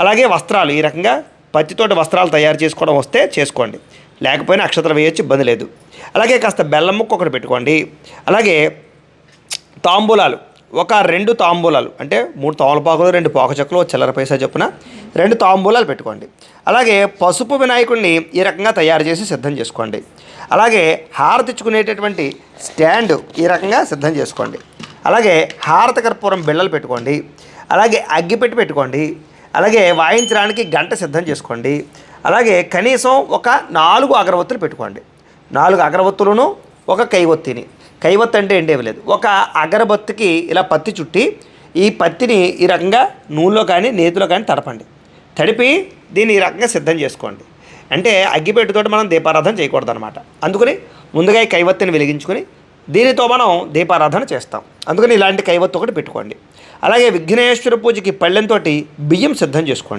అలాగే వస్త్రాలు ఈ రకంగా పత్తితోటి వస్త్రాలు తయారు చేసుకోవడం వస్తే చేసుకోండి. లేకపోయినా అక్షతలు వేయొచ్చు ఇబ్బంది లేదు. అలాగే కాస్త బెల్లం ముక్క ఒకటి పెట్టుకోండి. అలాగే తాంబూలాలు ఒక రెండు తాంబూలాలు అంటే మూడు తోమలపాకులు రెండు పోక చెక్కలు చిల్లర పైసా చొప్పున రెండు తాంబూలాలు పెట్టుకోండి. అలాగే పసుపు వినాయకుడిని ఈ రకంగా తయారు చేసి సిద్ధం చేసుకోండి. అలాగే హార తెచ్చుకునేటటువంటి స్టాండ్ ఈ రకంగా సిద్ధం చేసుకోండి. అలాగే హారత కర్పూరం బిళ్ళలు పెట్టుకోండి. అలాగే అగ్గిపెట్టి పెట్టుకోండి. అలాగే వాయించడానికి గంట సిద్ధం చేసుకోండి. అలాగే కనీసం ఒక నాలుగు అగరవత్తులు పెట్టుకోండి. నాలుగు అగరవత్తులను ఒక కైవత్తిని. కైవత్తి అంటే ఏంటి లేదు. ఒక అగరబత్తికి ఇలా పత్తి చుట్టి ఈ పత్తిని ఈ రకంగా నూనెలో కానీ నేతిలో కానీ తడపండి. తడిపి దీన్ని ఈ రకంగా సిద్ధం చేసుకోండి. అంటే అగ్గిపెట్టుతో మనం దీపారాధన చేయకూడదు అనమాట అందుకని ముందుగా ఈ కైవత్తిని వెలిగించుకొని దీనితో మనం దీపారాధన చేస్తాం. అందుకని ఇలాంటి కైవత్తు ఒకటి పెట్టుకోండి. అలాగే విఘ్నేశ్వర పూజకి పళ్ళెంతో బియ్యం సిద్ధం చేసుకోండి.